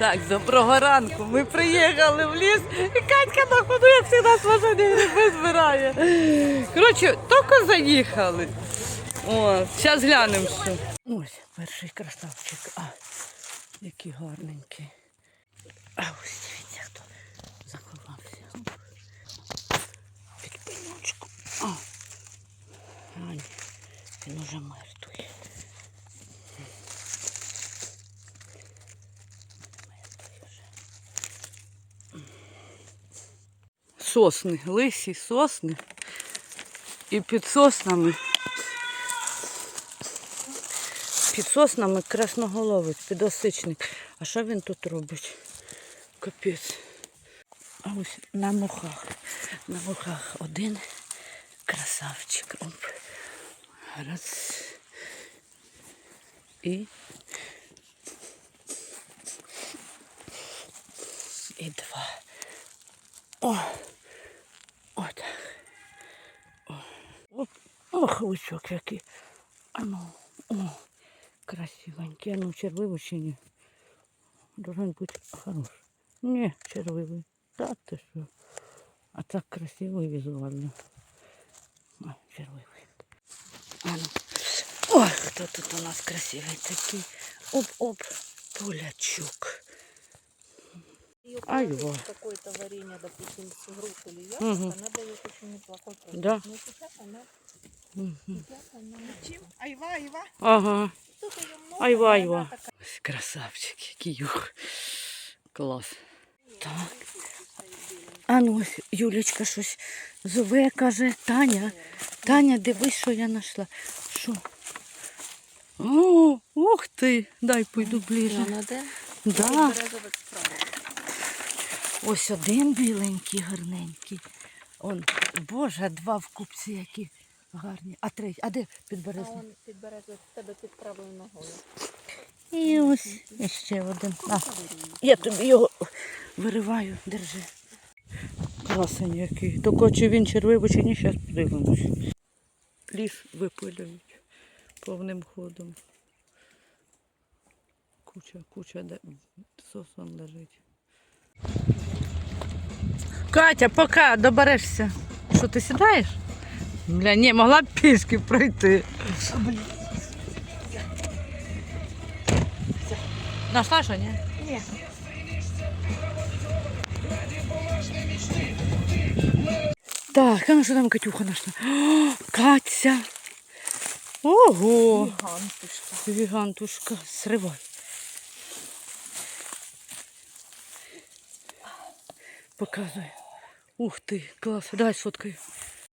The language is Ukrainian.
Так, доброго ранку. Ми приїхали в ліс, і Катька на ходу, як завжди, з машини гриби збирає. Коротше, тільки заїхали. О, зараз глянемо, що. Ось перший красавчик. А, який гарненький. А ось дивіться, хто заховався. Під пенючку. А, а він уже мертвий. Сосни, лисі сосни. І під соснами. Під соснами красноголовець, підосичник. А що він тут робить? Капець. А ось на мухах. На мухах один красавчик. Оп. Раз. І. І два. О! Ох, лучок який. А ну, о, красивенький. А ну, червивий чи ні? Должен бути хороший. Ні, червивий. Та ти що? А так красивий візуально. О, червивий. А ну. Ой, хто тут у нас красивий такий. Оп-оп. Полячок. Ее Айва. положить в какое-то варенье, допустим, с груш или яблоко, Мгм. она дает очень неплохой вкус. Да. Но сейчас она, Айва, айва. Ага. Айва, айва. Ось Красавчик, який юх. Клас. Так. А ну ось Юлечка щось зове, каже, Таня, Таня, дивись, що я знайшла. Що? О, ух ти! Дай пойду ближче. Да? Ось один біленький, гарненький. Он, Боже, два в купці які гарні. А третій, а де А підберезний? он підберезовик в тебе під правою ногою. І ось ще один. А, я тобі його вириваю, держи. Красень який. Тільки чи він червивий, чи ні, зараз подивимось. Ліс випилюють повним ходом. Куча, куча де сосон лежить. Катя, поки доберешся. Що ти сідаєш? Бля, ні, могла б пішки пройти. Нашла що, ні? Ні. Так, а ну що там Катюха нашла? О, Катя. Ого. Гігантушка. Гігантушка. Сривай. Показуй. Ух ти, клас. Дай сфоткаю.